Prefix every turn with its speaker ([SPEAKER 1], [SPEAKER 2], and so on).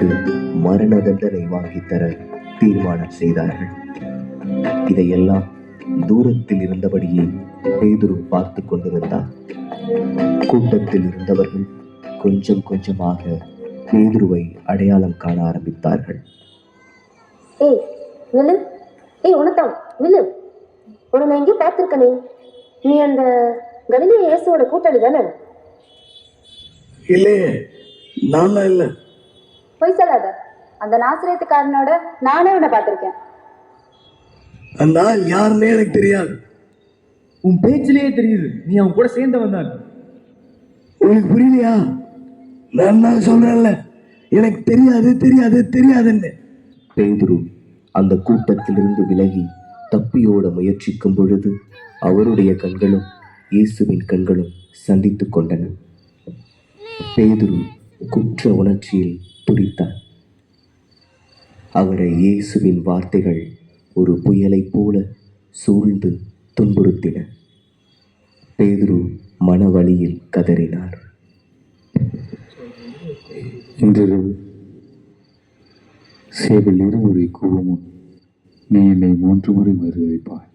[SPEAKER 1] அவருக்கு மரண தண்டனை வாங்கித் தர தீர்மானம் செய்தார்கள். இதையெல்லாம் தூரத்தில் இருந்தபடியே பேதுரு பார்த்து கொண்டிருந்தார் கூட்டத்தில் இருந்தவர்கள் கொஞ்சம் கொஞ்சமாக பேதுருவை அடையாளம் காண ஆரம்பித்தார்கள்.
[SPEAKER 2] ஏய் நில்லு. ஏய் உனத்தான் நில்லு. உன்னை நான் எங்கேயும் பார்த்துருக்கனே. நீ அந்த கலிலேய இயேசுவோட கூட்டாளி தானே?
[SPEAKER 3] இல்லையே நான் இல்லை.
[SPEAKER 2] பொய் சொல்லாத. அந்த நாசிரியத்துக்காரனோட நானே உன்னை பார்த்துருக்கேன்.
[SPEAKER 3] அந்த ஆள் யாருன்னே எனக்கு தெரியாது.
[SPEAKER 4] உன் பேச்சிலேயே தெரியுது. நீ அவன் கூட சேர்ந்தவன் தான்.
[SPEAKER 3] உனக்கு புரியலையா? நான் தான் சொல்றேன்ல. எனக்கு தெரியாது தெரியாது தெரியாதுன்னு.
[SPEAKER 1] பேதுரு அந்த கூட்டத்திலிருந்து விலகி தப்பியோட முயற்சிக்கும் பொழுது அவருடைய கண்களும் இயேசுவின் கண்களும் சந்தித்துக் கொண்டன. பேதுரு குற்ற உணர்ச்சியில் துடித்தார் அவரை இயேசுவின் வார்த்தைகள் ஒரு புயலைப் போல சூழ்ந்து துன்புறுத்தின. பேதுரு மனவழியில் கதறினார்.
[SPEAKER 5] இன்றிரவு சேவல் இருமுறை கூவமும் நீ என்னை மூன்று முறை மறுதளிப்பாய்